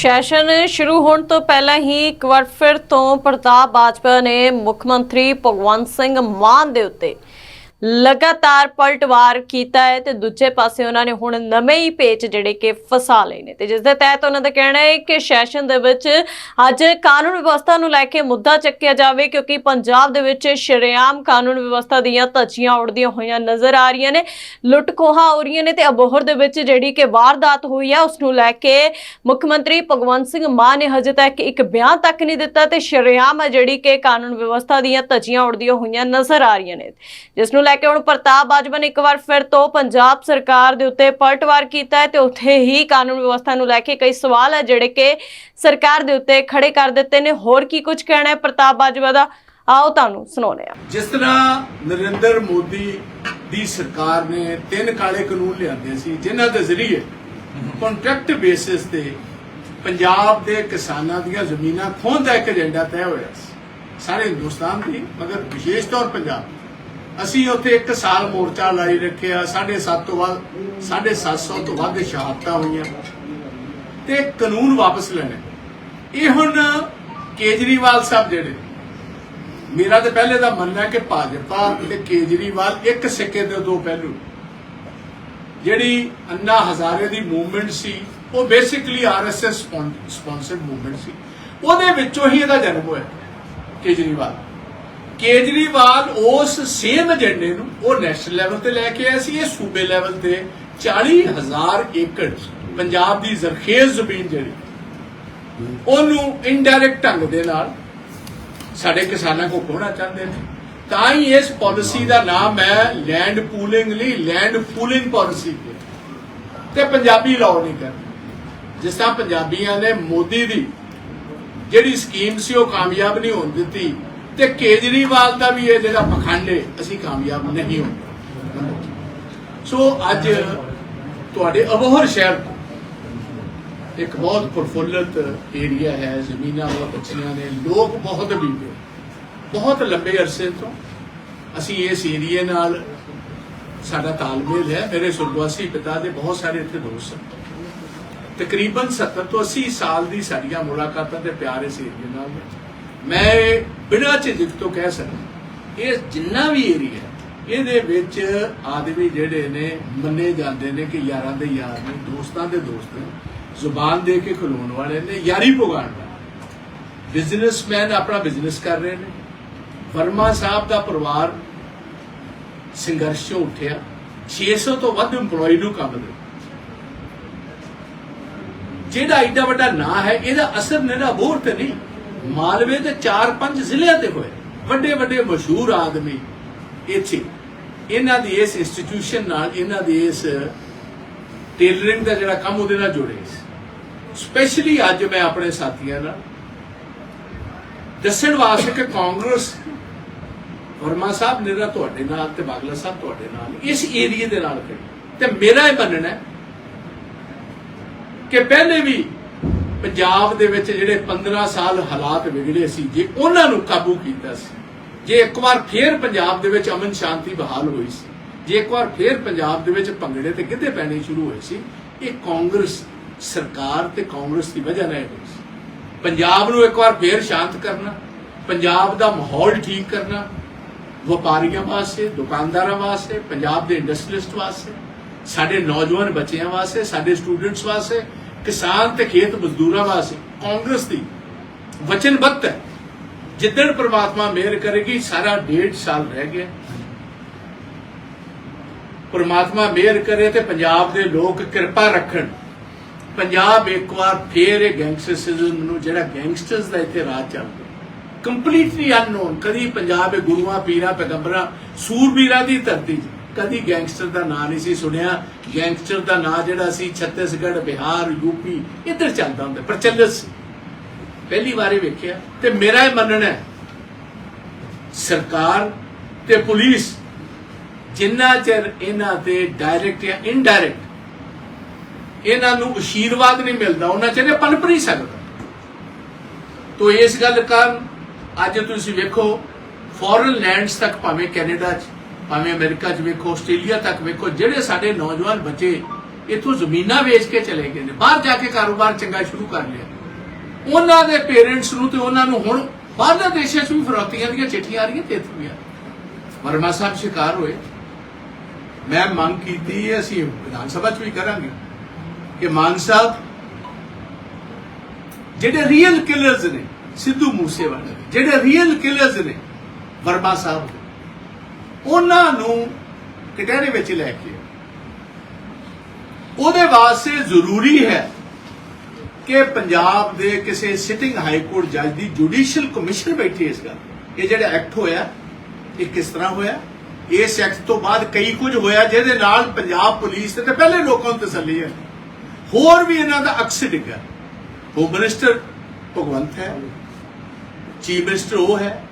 Session ਸ਼ੁਰੂ ਹੋਣ ਤੋਂ ਪਹਿਲਾਂ ਹੀ ਇੱਕ ਵਾਰ ਫਿਰ ਤੋਂ ਪ੍ਰਤਾਪ ਬਾਜਪਾ ਨੇ ਮੁੱਖ ਮੰਤਰੀ ਭਗਵੰਤ ਸਿੰਘ ਮਾਨ ਦੇ ਉੱਤੇ ਲਗਾਤਾਰ ਪਲਟਵਾਰ ਕੀਤਾ ਹੈ ਤੇ ਦੂਜੇ ਪਾਸੇ ਉਹਨਾਂ ਨੇ ਹੁਣ ਨਵੇਂ ਹੀ ਪੇਚ ਜਿਹੜੇ ਕਿ ਫਸਾ ਲਏ ਨੇ ਤੇ ਜਿਸ ਦੇ ਤਹਿਤ ਉਹਨਾਂ ਦਾ ਕਹਿਣਾ ਹੈ ਕਿ ਸੈਸ਼ਨ ਦੇ ਵਿੱਚ ਅੱਜ ਕਾਨੂੰਨ ਵਿਵਸਥਾ ਨੂੰ ਲੈ ਕੇ ਮੁੱਦਾ ਚੱਕਿਆ ਜਾਵੇ, ਕਿਉਂਕਿ ਪੰਜਾਬ ਦੇ ਵਿੱਚ ਸ਼ਰੇਆਮ ਕਾਨੂੰਨ ਵਿਵਸਥਾ ਦੀਆਂ ਧੱਜੀਆਂ ਉੜਦੀਆਂ ਹੋਈਆਂ ਨਜ਼ਰ ਆ ਰਹੀਆਂ ਨੇ ਲੁੱਟ ਖੋਹਾਂ ਹੋ ਰਹੀਆਂ ਨੇ ਤੇ ਅਬੋਹਰ ਦੇ ਵਿੱਚ ਜਿਹੜੀ ਕਿ ਵਾਰਦਾਤ ਹੋਈ ਹੈ ਉਸ ਨੂੰ ਲੈ ਕੇ ਮੁੱਖ ਮੰਤਰੀ ਭਗਵੰਤ ਸਿੰਘ ਮਾਨ ਨੇ ਹਜੇ ਤੱਕ ਇੱਕ ਬਿਆਨ ਤੱਕ ਨਹੀਂ ਦਿੱਤਾ ਤੇ ਸ਼ਰੇਆਮ ਹੈ ਜਿਹੜੀ ਕਿ ਕਾਨੂੰਨ ਵਿਵਸਥਾ ਦੀਆਂ ਧੱਜੀਆਂ ਉੜਦੀਆਂ ਹੋਈਆਂ ਨਜ਼ਰ ਆ ਰਹੀਆਂ ਨੇ, ਜਿਸ ਨੂੰ ਲੈ ਕੇ ਹੁਣ ਪ੍ਰਤਾਪ ਬਾਜਵਾ ਨੇ ਇੱਕ ਵਾਰ ਫਿਰ ਤੋਂ ਪੰਜਾਬ ਸਰਕਾਰ ਦੇ ਉੱਤੇ ਪਲਟਵਾਰ ਕੀਤਾ ਹੈ ਤੇ ਉੱਥੇ ਹੀ ਕਾਨੂੰਨ ਵਿਵਸਥਾ ਨੂੰ ਲੈ ਕੇ ਕਈ ਸਵਾਲ ਹੈ ਜਿਹੜੇ ਕਿ ਸਰਕਾਰ ਦੇ ਉੱਤੇ ਖੜੇ ਕਰ ਦਿੱਤੇ ਨੇ। ਹੋਰ ਕੀ ਕੁਝ ਕਹਿਣਾ ਹੈ ਪ੍ਰਤਾਪ ਬਾਜਵਾ ਦਾ? ਆਓ ਤੁਹਾਨੂੰ ਸੁਣਾਉਂਦੇ ਹਾਂ। ਜਿਸ ਤਰ੍ਹਾਂ ਨਰਿੰਦਰ ਮੋਦੀ ਦੀ ਸਰਕਾਰ ਨੇ ਤਿੰਨ ਕਾਲੇ ਕਾਨੂੰਨ ਲਿਆਂਦੇ ਸੀ, ਜਿਨ੍ਹਾਂ ਦੇ ਜ਼ਰੀਏ ਕੰਟਰੈਕਟ ਬੇਸਿਸ ਤੇ ਪੰਜਾਬ ਦੇ ਕਿਸਾਨਾਂ ਦੀਆਂ ਜ਼ਮੀਨਾਂ ਖੋਹਣ ਦਾ ਇੱਕ ਏਜੰਡਾ ਤੈਅ ਹੋਇਆ ਸੀ। ਸਾਰੇ ਹਿੰਦੁਸਤਾਨ ਦੀ, ਮਗਰ ਵਿਸ਼ੇਸ਼ ਤੌਰ ਪੰਜਾਬ ਅਸੀਂ ਉੱਥੇ ਇੱਕ ਸਾਲ ਮੋਰਚਾ ਲਾਈ ਰੱਖਿਆ 7.5 ਤੋਂ ਵੱਧ 750 ਤੋਂ ਵੱਧ ਸ਼ਹਾਦਤਾਂ ਹੋਈਆਂ। ਤੇ ਕਾਨੂੰਨ ਵਾਪਸ ਲੈਣੇ। ਇਹ ਹੁਣ ਕੇਜਰੀਵਾਲ ਸਾਹਿਬ ਜਿਹੜੇ, ਮੇਰਾ ਤੇ ਪਹਿਲੇ ਦਾ ਮੰਨਣਾ ਕਿ ਭਾਜਪਾ ਤੇ ਕੇਜਰੀਵਾਲ ਇੱਕ ਸਿੱਕੇ ਦੇ ਦੋ ਪਹਿਲੂ। ਜਿਹੜੀ ਅੰਨਾ ਹਜ਼ਾਰੇ ਦੀ ਮੂਵਮੈਂਟ ਸੀ, ਉਹ ਬੇਸਿਕਲੀ ਆਰਐਸਐਸ ਸਪਾਂਸਰਡ ਮੂਵਮੈਂਟ ਸੀ। ਉਹਦੇ ਵਿੱਚੋਂ ਹੀ ਇਹਦਾ ਜਨਮ ਹੋਇਆ, ਕੇਜਰੀਵਾਲ। ਕੇਜਰੀਵਾਲ ਉਸ ਸੇਮ ਏਜੰਡੇ ਨੂੰ ਉਹ ਨੈਸ਼ਨਲ ਲੈਵਲ ਤੇ ਲੈ ਕੇ ਆਇਆ ਸੀ, ਇਹ ਸੂਬੇ ਲੈਵਲ ਤੇ 40000 ਏਕੜ ਪੰਜਾਬ ਦੀ ਜ਼ਰਖੇਜ਼ ਜ਼ਮੀਨ ਜਿਹੜੀ, ਉਹਨੂੰ ਇਨਡਾਇਰੈਕਟ ਢੰਗ ਦੇ ਨਾਲ ਸਾਡੇ ਕਿਸਾਨਾਂ ਕੋ ਖੋਣਾ ਚਾਹੁੰਦੇ ਨੇ। ਤਾਂ ਹੀ ਇਸ ਪਾਲਿਸੀ ਦਾ ਨਾਮ ਹੈ ਲੈਂਡ ਪੂਲਿੰਗ ਲਈ ਲੈਂਡ ਪੂਲਿੰਗ ਪਾਲਿਸੀ ਤੇ ਪੰਜਾਬੀ ਲਾਅ ਨਹੀਂ ਕਰ ਜਿਸ ਤਰ੍ਹਾਂ ਪੰਜਾਬੀਆਂ ਨੇ ਮੋਦੀ ਦੀ ਜਿਹੜੀ ਸਕੀਮ ਸੀ, ਉਹ ਕਾਮਯਾਬ ਨਹੀਂ ਹੋਣ ਦਿੱਤੀ। ਤੇ ਕੇਜਰੀਵਾਲ ਦਾ ਵੀ ਇਹ ਜਿਹੜਾ ਪਖੰਡ ਹੈ, ਅਸੀਂ ਕਾਮਯਾਬ ਨਹੀਂ ਹੋਏ। ਸੋ ਅੱਜ ਤੁਹਾਡੇ ਅਬੋਹਰ ਸ਼ਹਿਰ ਤੋਂ ਇੱਕ ਬਹੁਤ ਪ੍ਰਫੁੱਲਤ ਏਰੀਆ ਹੈ, ਜ਼ਮੀਨਾਂ ਬਹੁਤ ਅੱਛੀਆਂ ਨੇ, ਲੋਕ ਬਹੁਤ ਬੀਬੇ ਬਹੁਤ ਲੰਬੇ ਅਰਸੇ ਤੋਂ ਅਸੀਂ ਇਸ ਏਰੀਏ ਨਾਲ ਸਾਡਾ ਤਾਲਮੇਲ ਹੈ। ਮੇਰੇ ਸੁਰਗਵਾਸੀ ਪਿਤਾ ਦੇ ਬਹੁਤ ਸਾਰੇ ਇੱਥੇ ਦੋਸਤ ਹਨ। ਤਕਰੀਬਨ 70 ਤੋਂ 80 ਸਾਲ ਦੀ ਸਾਡੀਆਂ ਮੁਲਾਕਾਤਾਂ ਤੇ ਪਿਆਰ ਇਸ ਏਰੀਏ ਨਾਲ। ਹੈ। ਮੈਂ ਬਿਨਾਂ ਝਿਜਕ ਤੋਂ ਕਹਿ ਸਕਦਾ ਇਹ ਜਿੰਨਾ ਵੀ ਏਰੀਆ ਇਹਦੇ ਵਿੱਚ ਆਦਮੀ ਜਿਹੜੇ ਨੇ ਮੰਨੇ ਜਾਂਦੇ ਨੇ ਕਿ ਯਾਰਾਂ ਦੇ ਯਾਰ ਨੇ, ਦੋਸਤਾਂ ਦੇ ਦੋਸਤ ਨੇ, ਜ਼ੁਬਾਨ ਦੇ ਕੇ ਖਲੋਣ ਵਾਲੇ ਨੇ, ਯਾਰੀ ਪੁਗਾਣ ਵਾਲੇ ਬਿਜ਼ਨਸਮੈਨ ਆਪਣਾ ਬਿਜ਼ਨਸ ਕਰ ਰਹੇ ਨੇ। ਵਰਮਾ ਸਾਹਿਬ ਦਾ ਪਰਿਵਾਰ ਸੰਘਰਸ਼ ਚੋਂ ਉੱਠਿਆ 600 ਤੋਂ ਵੱਧ EMPLOYE ਨੂੰ ਕੰਮ ਦਿੱਤਾ ਜਿਹੜਾ ਐਡਾ ਵੱਡਾ ਨਾਂ ਹੈ, ਇਹਦਾ ਅਸਰ ਨਿਹਰਾ ਬੋਰ ਤੇ ਨਹੀਂ। ਮਾਲਵੇ ਦੇ 4-5 ਜ਼ਿਲ੍ਹਿਆਂ ਤੇ ਹੋਏ। ਵੱਡੇ ਵੱਡੇ ਮਸ਼ਹੂਰ ਆਦਮੀ ਇੱਥੇ। ਇਹਨਾਂ ਦੀ ਇਸ ਇੰਸਟੀਟਿਊਸ਼ਨ ਨਾਲ ਇਹਨਾਂ ਦੀ ਇਸ ਟੇਲਰਿੰਗ ਦਾ ਜਿਹੜਾ ਕੰਮ ਉਹਦੇ ਨਾਲ ਜੁੜੇ ਸਪੈਸ਼ਲੀ ਅੱਜ ਮੈਂ ਆਪਣੇ ਸਾਥੀਆਂ ਨਾਲ ਦੱਸਣ ਵਾਸਤੇ ਕਿ ਕਾਂਗਰਸ ਵਰਮਾ ਸਾਹਿਬ ਨਿਹਰਾ ਤੁਹਾਡੇ ਨਾਲ ਤੇ ਬਾਗਲਾ ਸਾਹਿਬ ਤੁਹਾਡੇ ਨਾਲ ਇਸ ਏਰੀਏ ਦੇ ਨਾਲ ਖੜੇ। ਤੇ ਮੇਰਾ ਇਹ ਮੰਨਣਾ ਹੈ ਕਿ ਪਹਿਲੇ ਵੀ ਪੰਜਾਬ ਦੇ ਵਿੱਚ ਜਿਹੜੇ 15 ਸਾਲ ਹਾਲਾਤ ਵਿਗੜੇ ਸੀ, ਜੇ ਉਹਨਾਂ ਨੂੰ ਕਾਬੂ ਕੀਤਾ ਸੀ, ਜੇ ਇੱਕ ਵਾਰ ਫੇਰ ਪੰਜਾਬ ਦੇ ਵਿੱਚ ਅਮਨ ਸ਼ਾਂਤੀ ਬਹਾਲ ਹੋਈ ਸੀ, ਜੇ ਇੱਕ ਵਾਰ ਫੇਰ ਪੰਜਾਬ ਦੇ ਵਿੱਚ ਭੰਗੜੇ ਤੇ ਗਿੱਧੇ ਪੈਣੇ ਸ਼ੁਰੂ ਹੋਏ ਸੀ, ਇਹ ਕਾਂਗਰਸ ਸਰਕਾਰ ਤੇ ਕਾਂਗਰਸ ਦੀ ਵਜ੍ਹਾ ਨਾਲ ਹੋਈ ਸੀ। ਪੰਜਾਬ ਨੂੰ ਇੱਕ ਵਾਰ ਫੇਰ ਸ਼ਾਂਤ ਕਰਨਾ, ਪੰਜਾਬ ਦਾ ਮਾਹੌਲ ਠੀਕ ਕਰਨਾ, ਵਪਾਰੀਆਂ ਵਾਸਤੇ, ਦੁਕਾਨਦਾਰਾਂ ਵਾਸਤੇ, ਪੰਜਾਬ ਦੇ ਇੰਡਸਟਰੀਲਿਸਟ ਵਾਸਤੇ, ਸਾਡੇ ਨੌਜਵਾਨ ਬੱਚਿਆਂ ਵਾਸਤੇ, ਸਾਡੇ ਸਟੂਡੈਂਟਸ ਵਾਸਤੇ ਕਿਸਾਨ ਤੇ ਖੇਤ ਮਜ਼ਦੂਰਾਂ ਵਾਸਤੇ, ਕਾਂਗਰਸ ਦੀ ਵਚਨਬੱਧ ਹੈ। ਜਿੱਦਣ ਪ੍ਰਮਾਤਮਾ ਮਿਹਰ ਕਰੇਗੀ, ਸਾਰਾ ਡੇਢ ਸਾਲ ਰਹਿ ਗਿਆ। ਪ੍ਰਮਾਤਮਾ ਮਿਹਰ ਕਰੇ ਤੇ ਪੰਜਾਬ ਦੇ ਲੋਕ ਕਿਰਪਾ ਰੱਖਣ। ਪੰਜਾਬ ਇੱਕ ਵਾਰ ਫੇਰ ਇਹ ਗੈਂਗਸਟਰਿਜ਼ਮ ਨੂੰ, ਜਿਹੜਾ ਗੈਂਗਸਟਰਸ ਦਾ ਇੱਥੇ ਰਾਜ ਚੱਲਦਾ ਕੰਪਲੀਟਲੀ ਅਨਨੋਨ ਕਦੀ ਪੰਜਾਬ ਦੇ ਗੁਰੂਆਂ, ਪੀਰਾਂ, ਪੈਗੰਬਰਾਂ, ਸੂਰਬੀਰਾਂ ਦੀ ਧਰਤੀ 'ਚ। ਕਦੀ ਗੈਂਗਸਟਰ ਦਾ ਨਾਂ ਨਹੀਂ ਸੀ ਸੁਣਿਆ। ਗੈਂਗਸਟਰ ਦਾ ਨਾਂ ਜਿਹੜਾ ਸੀ ਛੱਤੀਸਗੜ੍ਹ, ਬਿਹਾਰ ਯੂਪੀ ਇੱਧਰ ਚੱਲਦਾ ਹੁੰਦਾ, ਪ੍ਰਚਲਿਤ ਸੀ। ਪਹਿਲੀ ਵਾਰੇ ਵੇਖਿਆ ਤੇ ਮੇਰਾ ਇਹ ਮੰਨਣਾ ਹੈ, ਸਰਕਾਰ ਤੇ ਪੁਲਿਸ ਜਿੰਨਾ ਚਿਰ ਇਹਨਾਂ ਤੇ ਡਾਇਰੈਕਟ ਜਾਂ ਇਨਡਾਇਰੈਕਟ ਇਹਨਾਂ ਨੂੰ ਅਸ਼ੀਰਵਾਦ ਨਹੀਂ ਮਿਲਦਾ, ਉਹਨਾਂ ਚਿਰ ਇਹ ਪਨਪ ਨਹੀਂ ਸਕਦਾ। ਤੋ ਇਸ ਗੱਲ ਕਾਰਨ ਅੱਜ ਤੁਸੀਂ ਵੇਖੋ ਫੋਰਨ ਲੈਂਡਸ ਤੱਕ ਭਾਵੇਂ ਕੈਨੇਡਾ 'ਚ ਭਾਵੇਂ ਅਮਰੀਕਾ 'ਚ ਵੇਖੋ ਆਸਟ੍ਰੇਲੀਆ ਤੱਕ ਵੇਖੋ ਜਿਹੜੇ ਸਾਡੇ ਨੌਜਵਾਨ ਬੱਚੇ ਇਥੋਂ ਜ਼ਮੀਨਾਂ ਵੇਚ ਕੇ ਚਲੇ ਗਏ ਨੇ ਬਾਹਰ ਜਾ ਕੇ ਕਾਰੋਬਾਰ ਚੰਗਾ ਸ਼ੁਰੂ ਕਰ ਲਿਆ। ਉਹਨਾਂ ਦੇ ਪੇਰੈਂਟਸ ਨੂੰ ਤੇ ਉਹਨਾਂ ਨੂੰ ਹੁਣ ਬਾਹਰਲੇ ਦੇਸ਼ਾਂ 'ਚ ਵੀ ਫਰੌਤੀਆਂ ਦੀਆਂ ਚਿੱਠੀਆਂ ਆ ਰਹੀਆਂ ਤੇ ਇੱਥੋਂ ਵੀ ਆ। ਵਰਮਾ ਸਾਹਿਬ ਸ਼ਿਕਾਰ ਹੋਏ। ਮੈਂ ਮੰਗ ਕੀਤੀ ਹੈ ਅਸੀਂ ਵਿਧਾਨ ਸਭਾ 'ਚ ਵੀ ਕਰਾਂਗੇ ਕਿ ਮਾਨ ਸਾਹਿਬ ਜਿਹੜੇ ਰੀਅਲ ਕਿਲਰਸ ਨੇ ਸਿੱਧੂ ਮੂਸੇਵਾਲਾ ਦੇ, ਜਿਹੜੇ ਰੀਅਲ ਕਿਲਰਸ ਨੇ ਵਰਮਾ ਸਾਹਿਬ ਉਹਨਾਂ ਨੂੰ ਕਟਹਿਰੇ ਵਿੱਚ ਲੈ ਕੇ। ਉਹਦੇ ਵਾਸਤੇ ਜ਼ਰੂਰੀ ਹੈ ਕਿ ਪੰਜਾਬ ਦੇ ਕਿਸੇ ਸਿਟਿੰਗ ਹਾਈ ਕੋਰਟ ਜੱਜ ਦੀ ਜੁਡੀਸ਼ੀਅਲ ਕਮਿਸ਼ਨ ਬੈਠੀ ਇਸ ਗੱਲ ਇਹ ਜਿਹੜਾ ਐਕਟ ਹੋਇਆ, ਇਹ ਕਿਸ ਤਰ੍ਹਾਂ ਹੋਇਆ? ਇਸ ਐਕਟ ਤੋਂ ਬਾਅਦ ਕਈ ਕੁਝ ਹੋਇਆ ਜਿਹਦੇ ਨਾਲ ਪੰਜਾਬ ਪੁਲਿਸ ਤੇ ਪਹਿਲੇ ਲੋਕਾਂ ਨੂੰ ਤਸੱਲੀ ਹੈ। ਹੋਰ ਵੀ ਇਹਨਾਂ ਦਾ ਅਕਸ ਡਿੱਗਾ। ਹੋਮ ਮਿਨਿਸਟਰ ਭਗਵੰਤ ਹੈ। ਚੀਫ ਮਿਨਿਸਟਰ ਉਹ ਹੈ।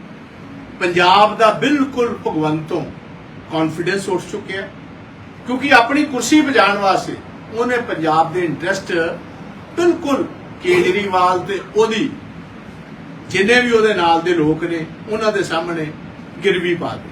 ਪੰਜਾਬ ਦਾ ਬਿਲਕੁਲ ਭਗਵੰਤੋਂ ਕੌਨਫੀਡੈਂਸ ਉੱਠ ਚੁੱਕਿਆ ਕਿਉਂਕਿ ਆਪਣੀ ਕੁਰਸੀ ਬਚਾਉਣ ਵਾਸਤੇ ਉਹਨੇ ਪੰਜਾਬ ਦੇ ਇੰਟਰਸਟ ਬਿਲਕੁਲ ਕੇਜਰੀਵਾਲ ਤੇ ਉਹਦੀ, ਜਿੰਨੇ ਵੀ ਉਹਦੇ ਨਾਲ ਦੇ ਲੋਕ ਨੇ, ਉਹਨਾਂ ਦੇ ਸਾਹਮਣੇ ਗਿਰਵੀ ਪਾ ਦਿੱਤੀ।